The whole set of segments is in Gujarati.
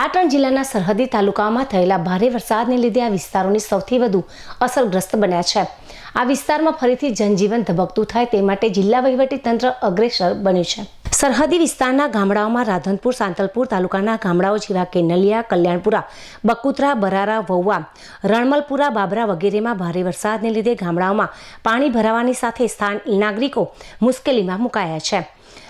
પાટણ જિલ્લાના સરહદી તાલુકામાં થયેલા ભારે વરસાદને લીધે આ વિસ્તારોની સૌથી વધુ અસરગ્રસ્ત બન્યા છે. આ વિસ્તારમાં ફરીથી જનજીવન ધબકતું થાય તે માટે જિલ્લા તંત્ર અગ્રેસર બન્યું છે. સરહદી વિસ્તારના ગામડાઓમાં રાધનપુર, સાંતલપુર તાલુકાના ગામડાઓ જેવા કે નલિયા, કલ્યાણપુરા, બકુતરા, બરારા વૌવા રણમલપુરા, બાબરા વગેરેમાં ભારે વરસાદને લીધે ગામડાઓમાં પાણી ભરાવાની સાથે સ્થાન નાગરિકો મુશ્કેલીમાં મુકાયા છે.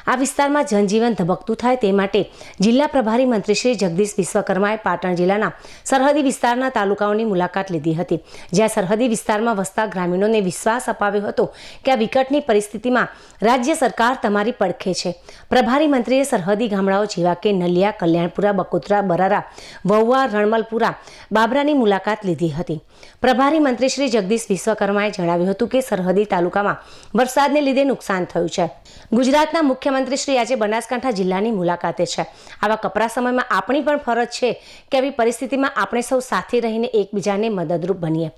આ વિસ્તારમાં જનજીવન ધબકતું થાય તે માટે જિલ્લા પ્રભારી મંત્રી શ્રી જગદીશ વિશ્વકર્માએ પાટણ જિલ્લાના સરહદી વિસ્તારના તાલુકાઓની મુલાકાત લીધી હતી. જ્યાં સરહદી વિસ્તારમાં વસતા ગ્રામીણોને વિશ્વાસ અપાવ્યો હતો કે આ વિકટની પરિસ્થિતિમાં રાજ્ય સરકાર તમારી પડખે છે. પ્રભારી મંત્રીએ સરહદી ગામડાઓ જેવા કે નલિયા, કલ્યાણપુરા, બકોત્રા, બરારા, વહુવા, રણમલપુરા, બાબરાની મુલાકાત લીધી હતી. પ્રભારી મંત્રી શ્રી જગદીશ વિશ્વકર્માએ જણાવ્યું હતું કે સરહદી તાલુકામાં વરસાદને લીધે નુકસાન થયું છે. ગુજરાતના મુખ્યમંત્રી શ્રી આજે બનાસકાંઠા જિલ્લાની મુલાકાતે છે. આવા કપરા સમયમાં આપણી પણ ફરજ છે કે આવી પરિસ્થિતિમાં આપણે સૌ સાથે રહીને એકબીજાને મદદરૂપ બનીએ.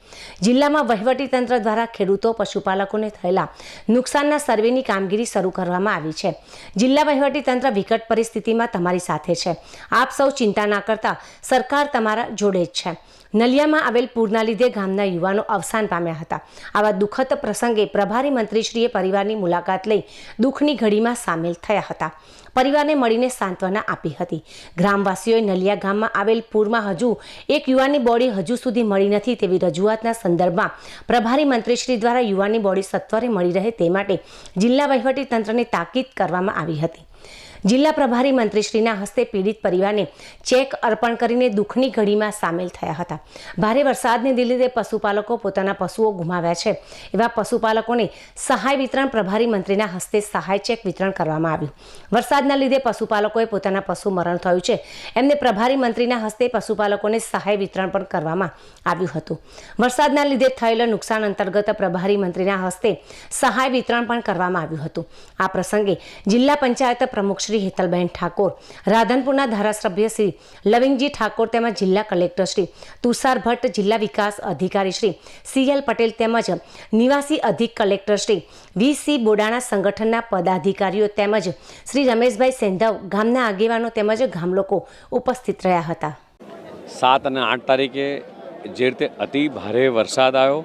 જિલ્લામાં વહીવટી તંત્ર દ્વારા ખેડૂતો, પશુપાલકોને થયેલા નુકસાનના સર્વેની કામગીરી શરૂ કરવામાં આવી છે. જિલ્લા વહીવટી તંત્ર વિકટ પરિસ્થિતિમાં તમારી સાથે છે. આપ સૌ ચિંતા ના કરતા સરકાર તમારા જોડે જ છે. નલિયામાં આવેલ પૂરના લીધે ગામના યુવાનો અવસાન પામ્યા હતા. આવા દુઃખદ પ્રસંગે પ્રભારી મંત્રીશ્રીએ પરિવારની મુલાકાત લઈ દુઃખની ઘડીમાં સામેલ થયા હતા. પરિવારને મળીને સાંત્વના આપી હતી. ગ્રામવાસીઓએ નલિયા ગામમાં આવેલ પૂરમાં હજુ એક યુવાનની બોડી હજુ સુધી મળી નથી તેવી રજૂઆતના સંદર્ભમાં પ્રભારી મંત્રીશ્રી દ્વારા યુવાનની બોડી સત્વરે મળી રહે તે માટે જિલ્લા તંત્રને તાકીદ કરવામાં આવી હતી. જિલ્લા પ્રભારી મંત્રીશ્રીના હસ્તે પીડિત પરિવારને ચેક અર્પણ કરીને દુઃખની ઘડીમાં સામેલ થયા હતા. ભારે વરસાદને લીધે પશુપાલકો પોતાના પશુઓ ગુમાવ્યા છે. એવા પશુપાલકોને સહાય વિતરણ પ્રભારી મંત્રીના હસ્તે સહાય ચેક વિતરણ કરવામાં આવ્યું. વરસાદના લીધે પશુપાલકોએ પોતાના પશુ મરણ થયું છે. એમને પ્રભારી મંત્રીના હસ્તે પશુપાલકોને સહાય વિતરણ પણ કરવામાં આવ્યું હતું. વરસાદના લીધે થયેલા નુકસાન અંતર્ગત પ્રભારી મંત્રીના હસ્તે સહાય વિતરણ પણ કરવામાં આવ્યું હતું. આ પ્રસંગે જિલ્લા પંચાયત પ્રમુખ શ્રી હેતલબેન ઠાકોર. રાધનપુરના ધારાસભ્ય શ્રી લવિંગજી ઠાકોર તેમજ જિલ્લા કલેક્ટર શ્રી તુષાર ભટ્ટ, જિલ્લા વિકાસ અધિકારી શ્રી સીએલ પટેલ તેમજ નિવાસી અધિક collector Shri V C Bodana સંગઠનના પદાધિકારીઓ તેમજ શ્રી રમેશભાઈ સેંધવ ગામના આગેવાનો તેમજ ગામલોકો ઉપસ્થિત રહ્યા હતા. સાત અને આઠ તારીખે જે રીતે અતિ ભારે વરસાદ આવ્યો,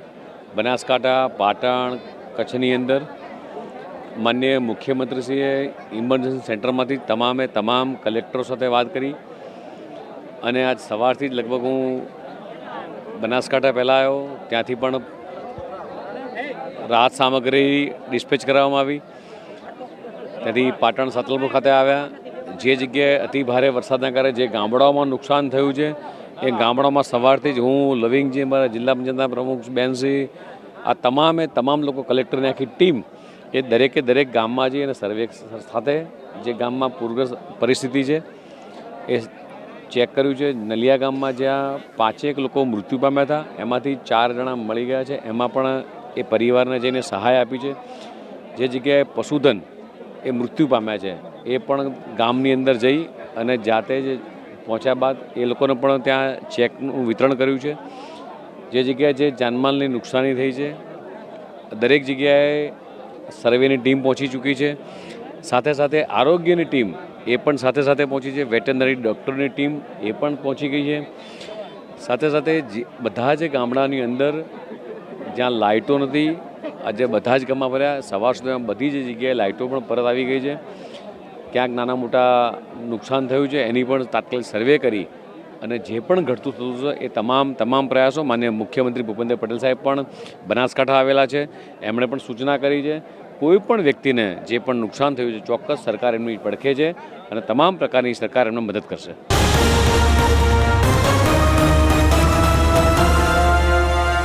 બનાસકાંઠા, પાટણ, કચ્છની અંદર માન્ય મુખ્યમંત્રીશ્રીએ ઇમરજન્સી સેન્ટરમાંથી તમામે તમામ કલેક્ટરો સાથે વાત કરી. અને આજ સવારથી જ લગભગ હું બનાસકાંઠા પહેલાં આવ્યો, ત્યાંથી પણ રાહત સામગ્રી ડિસ્પેચ કરવામાં આવી. ત્યાંથી પાટણ સતલપુર ખાતે આવ્યા. જે જગ્યાએ અતિ ભારે વરસાદના કારણે જે ગામડાઓમાં નુકસાન થયું છે, એ ગામડામાં સવારથી જ હું, લવિંગજી મારા જિલ્લા પંચાયતના પ્રમુખ બેનશ્રી, આ તમામે તમામ લોકો કલેક્ટરની આખી ટીમ એ દરેકે દરેક ગામમાં જઈ અને સર્વે સાથે જે ગામમાં પૂરગ્રસ્ત પરિસ્થિતિ છે, એ ચેક કર્યું છે. નલિયા ગામમાં જ્યાં પાંચેક લોકો મૃત્યુ પામ્યા હતા, એમાંથી ચાર જણા મળી ગયા છે. એમાં પણ એ પરિવારને જઈને સહાય આપી છે. જે જગ્યાએ પશુધન એ મૃત્યુ પામ્યા છે, એ પણ ગામની અંદર જઈ અને જાતે જ પહોંચ્યા બાદ એ લોકોને પણ ત્યાં ચેકનું વિતરણ કર્યું છે. જે જગ્યાએ જે જાનમાલની નુકસાની થઈ છે, દરેક જગ્યાએ સર્વેની ટીમ પહોંચી ચૂકી છે. સાથે સાથે આરોગ્યની ટીમ એ પણ સાથે સાથે પહોંચી છે. વેટરનરી ડૉક્ટરની ટીમ એ પણ પહોંચી ગઈ છે. સાથે સાથે બધા જ ગામડાની અંદર જ્યાં લાઇટો નથી, આજે બધા જ ગામમાં ફર્યા સવાર સુધીમાં બધી જ જગ્યાએ લાઇટો પણ પરત આવી ગઈ છે. ક્યાંક નાના મોટા નુકસાન થયું છે. એની પણ તાત્કાલિક સર્વે કરી અને જે પણ ઘટતું થતું છે, એ તમામ તમામ પ્રયાસો માન્ય મુખ્યમંત્રી ભૂપેન્દ્ર પટેલ સાહેબ પણ બનાસકાંઠા આવેલા છે. એમણે પણ સૂચના કરી છે, કોઈ પણ વ્યક્તિને જે પણ નુકસાન થયું છે, ચોક્કસ સરકાર એમની પડખે છે અને તમામ પ્રકારની સરકાર એમને મદદ કરશે.